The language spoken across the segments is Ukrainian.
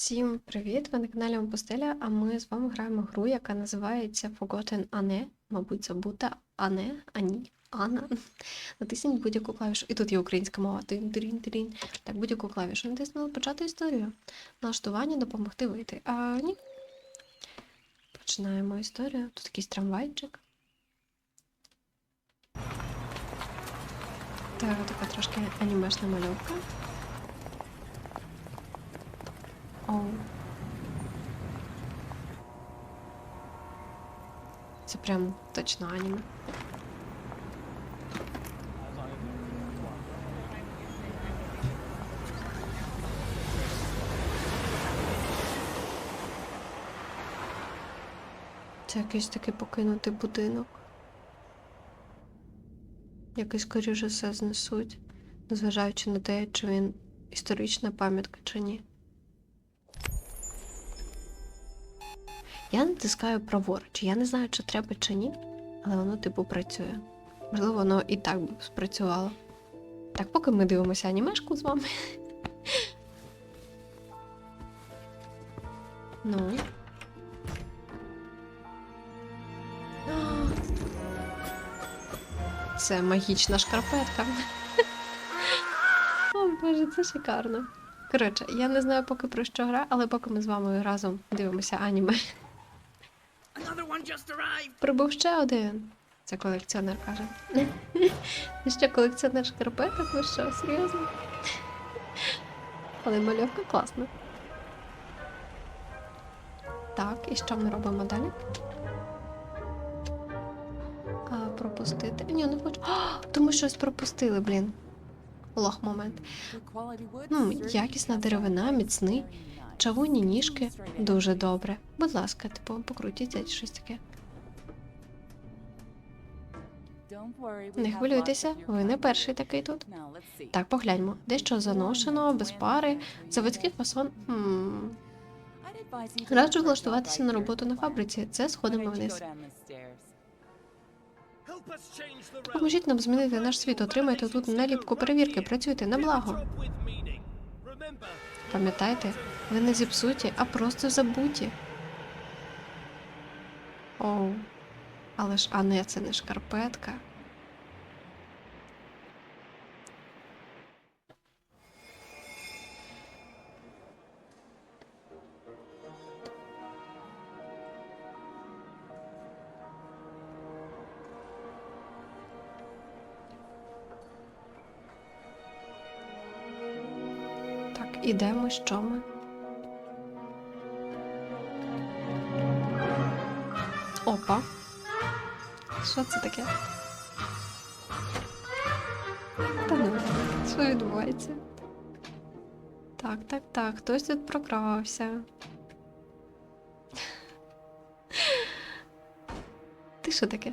Всім привіт! Ви на каналі Мопустеля, а ми з вами граємо гру, яка називається Forgotten Anne. Мабуть, забута Ане, Ані, Анна. Натисніть будь-яку клавішу. І тут є українська мова. Тин, тирін, тирін. Так, будь-яку клавішу натиснули почати історію. Налаштування допомогти вийти. А ні. Починаємо історію. Тут якийсь трамвайчик. Так, така трошки анімешна мальовка. Оу. Це прям точно аніме. Це якийсь такий покинутий будинок. Який, скоріше все, знесуть, незважаючи на те, чи він історична пам'ятка чи ні. Я натискаю праворуч. Я не знаю, чи треба чи ні, але воно типу працює. Можливо, воно і так би спрацювало. Так, поки ми дивимося анімешку з вами. Ну. Це магічна шкарпетка. О, Боже, це шикарно. Коротше, я не знаю поки про що гра, але поки ми з вами разом дивимося аніме. Прибув ще один. Це колекціонер каже. Ти що, колекціонер шкарпеток? Ви що, серйозно? Але мальовка класна. Так, і що ми робимо далі? А, пропустити. Ні, не хочу. А, то ми щось пропустили, блін. Лох момент. Ну, якісна деревина, міцний. Чавунні ніжки дуже добре. Будь ласка, типу, покрутіться щось таке. Не хвилюйтеся, ви не перший такий тут. Так, погляньмо. Дещо заношено, без пари, заводський фасон. Хм. Раджу влаштуватися на роботу на фабриці. Це сходимо вниз. Поможіть нам змінити наш світ. Отримайте тут наліпку перевірки. Працюйте на благо. Пам'ятайте, ви не зіпсуті, а просто забуті. Оу. Але ж Ане, це не шкарпетка. Так, ідемо, що ми? Опа. Що це таке? Та ну, що відбувається? Так, так, так, хтось тут прокрався. Ти що таке?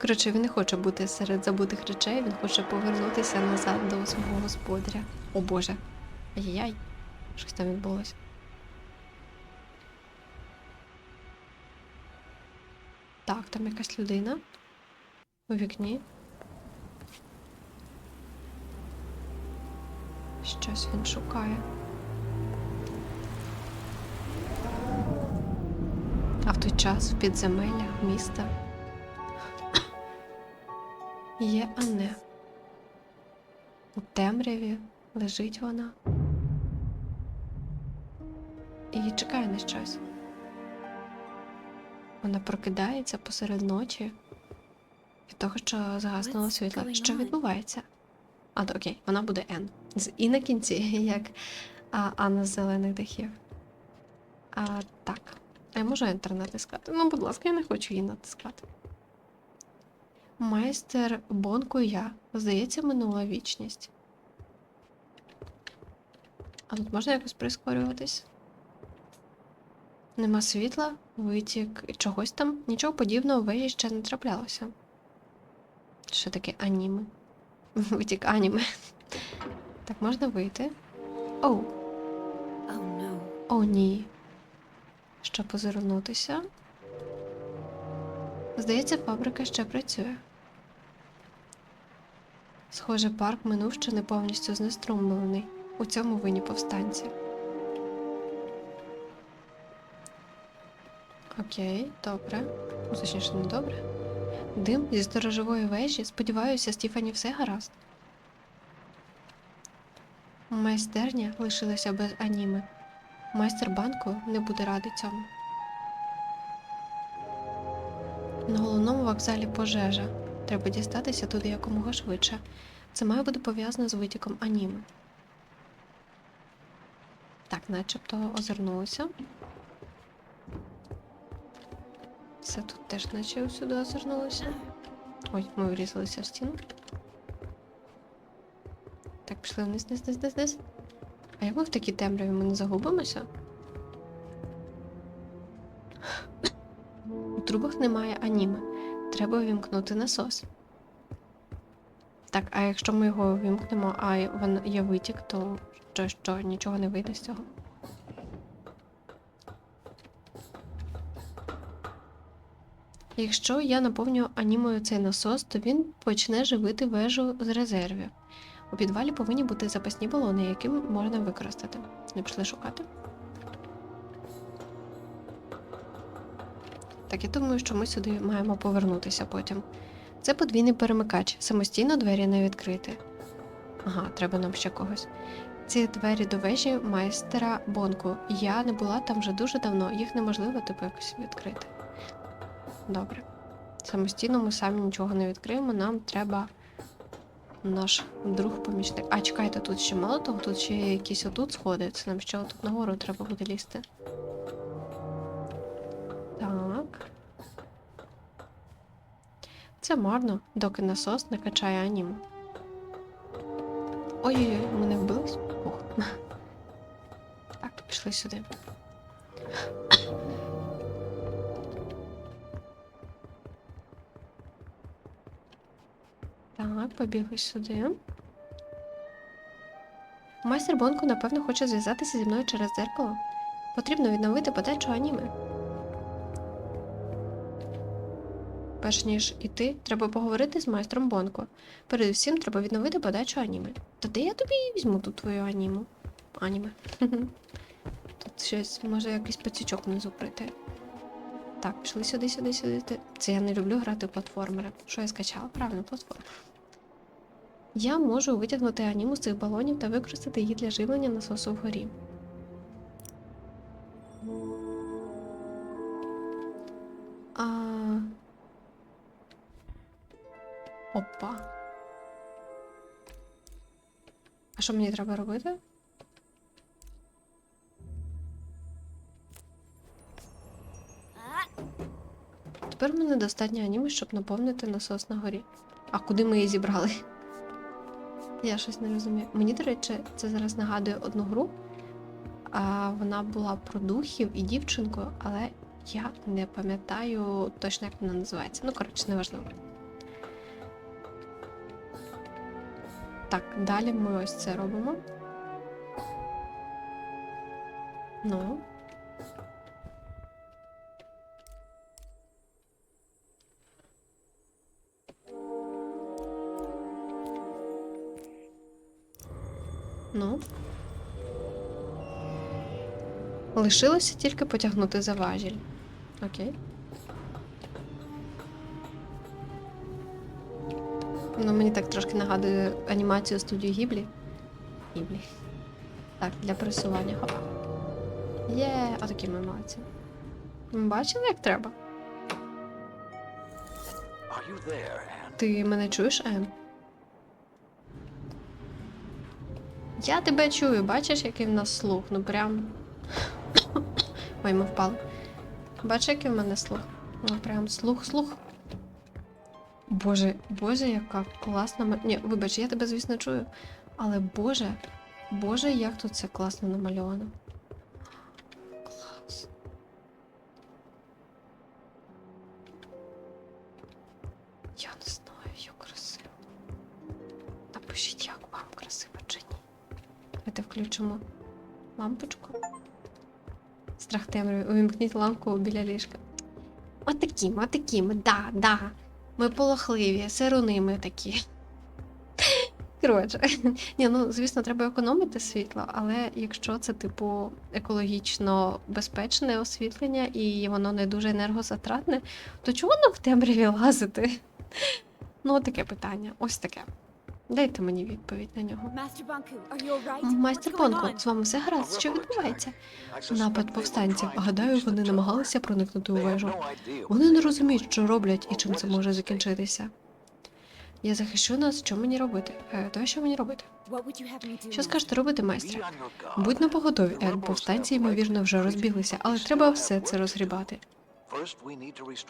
Коротше, він не хоче бути серед забутих речей, він хоче повернутися назад до свого господаря. О Боже. Ай-яй, щось там відбулося. Так, там якась людина у вікні. Щось він шукає. А в той час в підземеллях міста є Анне. У темряві лежить вона і чекає на щось. Вона прокидається посеред ночі від того, що згаснуло світло. Що відбувається? А, то окей, вона буде Н. І на кінці, як а, Анна з зелених дахів. А, так. А я можу Enter натискати? Ну, будь ласка, я не хочу її натискати. Майстер Бонку я. Здається, минула вічність. А тут можна якось прискорюватись? Нема світла, витік чогось там, нічого подібного в вежі ще не траплялося. Що таке аніме? Витік аніме. Так, можна вийти. Оу, о, ні. Щоб позирнутися. Здається, фабрика ще працює. Схоже, парк минув ще не повністю знеструмлений. У цьому винні повстанці. Окей, добре. Ну, точніше, не добре. Дим зі сторожової вежі. Сподіваюся, Стіфані все гаразд. Майстерня лишилася без аніми. Майстер банку не буде радий цьому. На головному вокзалі пожежа. Треба дістатися туди якомога швидше. Це має бути пов'язано з витіком аніми. Так, начебто озирнулося. Все тут теж наче всюди озирнулося. Ой, ми врізалися в стіну. Так, пішли вниз, вниз, вниз, вниз, вниз. А як ми в такій темряві ми не загубимося? У трубах немає аніми. Треба увімкнути насос. Так, а якщо ми його увімкнемо, а вон є витік, то що, що нічого не вийде з цього. Якщо я наповню анімою цей насос, то він почне живити вежу з резервів. У підвалі повинні бути запасні балони, які можна використати. Не пішли шукати. Так, я думаю, що ми сюди маємо повернутися потім. Це подвійний перемикач. Самостійно двері не відкрити. Ага, треба нам ще когось. Ці двері до вежі майстера Бонку. Я не була там вже дуже давно, їх неможливо типу якось відкрити. Добре. Самостійно ми самі нічого не відкриємо, нам треба наш друг-помічник. А, чекайте, тут ще мало того, тут ще якісь отут сходи. Це нам ще отут нагору треба буде лізти. Так. Це марно, доки насос не качає аніму. Ой-ой-ой, ми не вбились? Ух. Так, пішли сюди. Так, побігли сюди. Майстер Бонку, напевно, хоче зв'язатися зі мною через дзеркало. Потрібно відновити подачу аніми. Перш ніж іти, треба поговорити з майстром Бонко. Передусім, треба відновити подачу аніми. Та де я тобі візьму тут твою аніму? Аніме. Тут щось, може, якийсь пацючок внизу прийти. Так, пішли сюди, сюди, сюди. Це я не люблю грати в платформери. Що я скачала? Правильно, платформер. Я можу витягнути аніму з цих балонів та використати її для живлення насосу вгорі. А... Опа. А що мені треба робити? Тепер в мене достатньо аніми, щоб наповнити насос на горі. А куди ми її зібрали? Я щось не розумію. Мені, до речі, це зараз нагадує одну гру. А вона була про духів і дівчинку, але я не пам'ятаю точно, як вона називається. Ну, коротше, неважливо. Так, далі ми ось це робимо. Ну. Ну. Лишилося тільки потягнути за важіль. Окей. Ну, мені так трошки нагадує анімацію студії Гіблі. Гіблі. Так, для пресування. Хоп. Є, отакі ми молодці. Бачили, як треба? Ти мене чуєш, Ем? Я тебе чую, бачиш, який в нас слух? Ну прям. Ой, ми впали. Бачиш, який в мене слух? Ну прям слух, слух. Боже, боже, яка класна. Ні, вибач, я тебе, звісно, чую. Але боже, боже, як тут це класно намальовано. Клас. Я не Давайте включимо лампочку. Страх темряві. Увімкніть лампу біля ліжка. Отакими, отакими, да, да. Ми полохливі, сирони ми такі. Коротше, ні, ну звісно, треба економити світло, але якщо це типу екологічно безпечне освітлення і воно не дуже енергозатратне, то чого нам в темряві лазити? Ну, таке питання. Ось таке. Дайте мені відповідь на нього. Понко, on? з вами все гаразд? Що відбувається? Напад повстанців. Гадаю, вони намагалися проникнути у вежу. Вони не розуміють, що роблять і чим це може закінчитися. Я захищу нас, що мені робити? Е, то що мені робити? Що скажете робити, майстре? Будь на поготові, Повстанці, ймовірно, вже розбіглися, але треба все це розгрібати.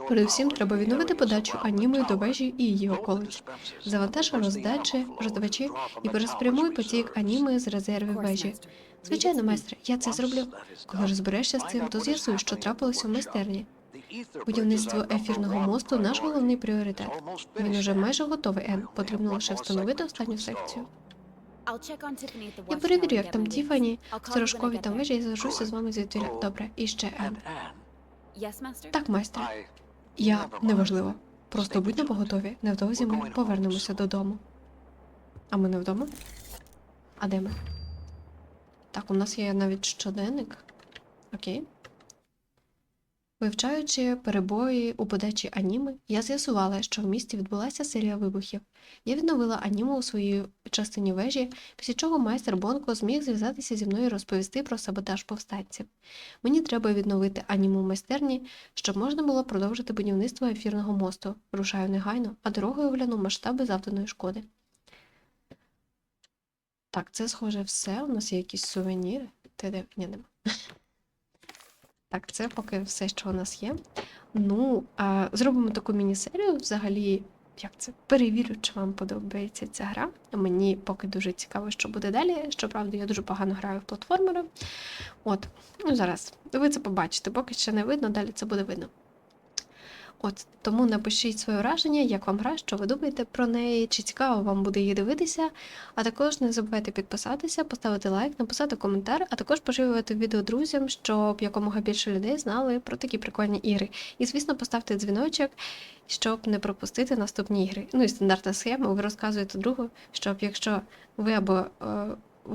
Передусім, треба відновити подачу аніми до вежі і її околиць. Завантаж роздачі, роздавачі і переспрямуй потік аніми з резервів вежі. Звичайно, майстре, я це зроблю. Коли розберешся з цим, то з'ясуй, що в workshop. майстерні. Будівництво ефірного мосту наш головний пріоритет. Він уже майже готовий, Ен. Потрібно лише встановити останню секцію. Я перевірю, як там Тіфані, сторожкові там вежі і зв'яжуся з вами звідтіля. Oh. Добре, і ще Ен. Так, майстер. Я неважливо. Просто будь на поготові. Невдовзі ми повернемося додому. А ми не вдома? А де ми? Так, у нас є навіть щоденник. Окей. Вивчаючи перебої у подачі аніми, я з'ясувала, що в місті відбулася серія вибухів. Я відновила аніму у своїй частині вежі, після чого майстер Бонко зміг зв'язатися зі мною і розповісти про саботаж повстанців. Мені треба відновити аніму в майстерні, щоб можна було продовжити будівництво ефірного мосту. Рушаю негайно, а дорогою огляну масштаби завданої шкоди. Так, це схоже все. У нас є якісь сувеніри. Ти де? Ні, нема. Так, це поки все, що у нас є. Ну, а, зробимо таку міні-серію. Взагалі, як це? Перевірю, чи вам подобається ця гра. Мені поки дуже цікаво, що буде далі. Щоправда, я дуже погано граю в платформери. От, ну зараз ви це побачите, поки ще не видно, далі це буде видно. От тому напишіть своє враження, як вам гра, що ви думаєте про неї, чи цікаво вам буде її дивитися. А також не забувайте підписатися, поставити лайк, написати коментар, а також поширювати відео друзям, щоб якомога більше людей знали про такі прикольні ігри. І, звісно, поставте дзвіночок, щоб не пропустити наступні ігри. Ну і стандартна схема, ви розказуєте другу, щоб якщо ви або е,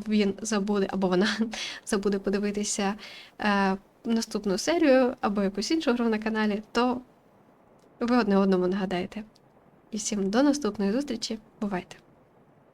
він забуде, або вона забуде подивитися е, наступну серію або якусь іншу гру на каналі, то ви одне одному нагадаєте. І всім до наступної зустрічі. Бувайте!